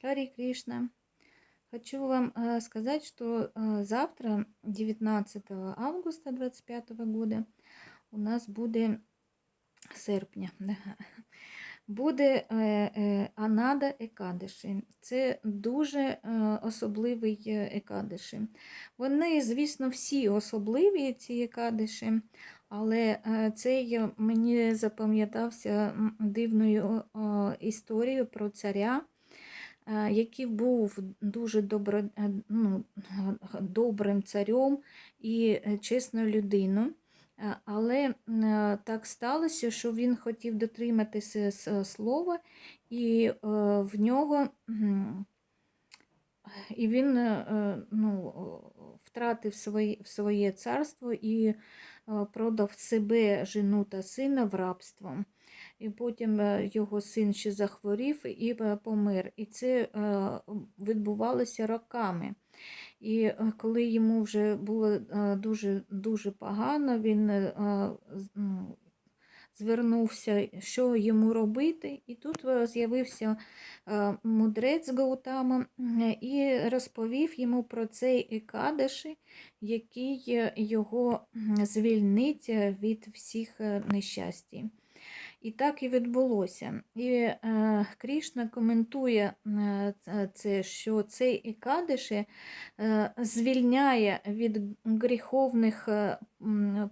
Хари Кришна. Хочу вам э, сказать, что э, завтра, 19 августа 2025 года, у нас буде серпня. Буде е, Анада Екадиші. Це дуже особливий Екадиші. Вони, звісно, всі особливі, ці Екадиші, але е, цей мені запам'ятався дивною історією про царя, який був дуже добро, е, ну, добрим царем і е, чесною людиною. Е, Але е, так сталося, що він хотів дотриматися слова, і е, в нього і він е, е, ну, втратив своє, своє царство і е, продав себе, жену та сина в рабство. І потім е, його син ще захворів і е, помер. І це е, відбувалося роками. І коли йому вже було дуже, дуже погано, він ну, звернувся, що йому робити. І тут з'явився мудрець Гаутама і розповів йому про цей Екадаші, який його звільнить від всіх нещастій. І так і відбулося. І е, Крішна коментує е, це- це, що цей Екадиші е, звільняє від гріховних е,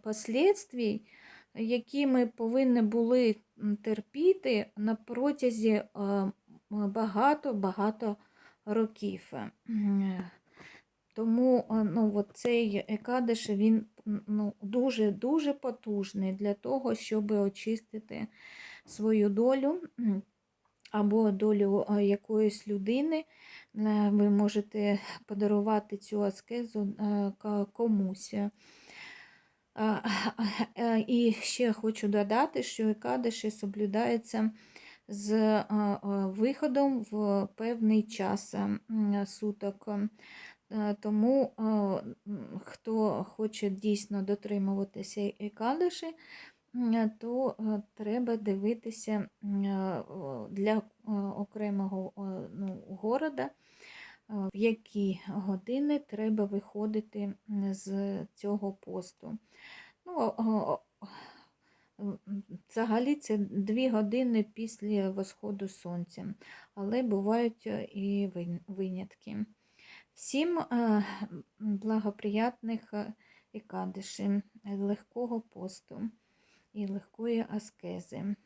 послідствій, які ми повинні були терпіти на протязі е, багато-багато років. Тому е, ну, от цей Екадиш, він м, ну, дуже-дуже потужний для того, щоб очистити свою долю або долю е, якоїсь людини. Е, Ви можете подарувати цю аскезу комусь. І ще хочу додати, що Екадиші соблюдається з виходом в певний час суток. Е, Тому е, хто хоче дійсно дотримуватися Екадиші, м, то е, треба дивитися е, для е, окремого е, ну, города, е, в які години треба виходити з цього посту. Ну, Взагалі це дві години після восходу сонця, але бувають е, і винятки. Всім е, благоприятних і екадишів, легкого посту і легкої аскези.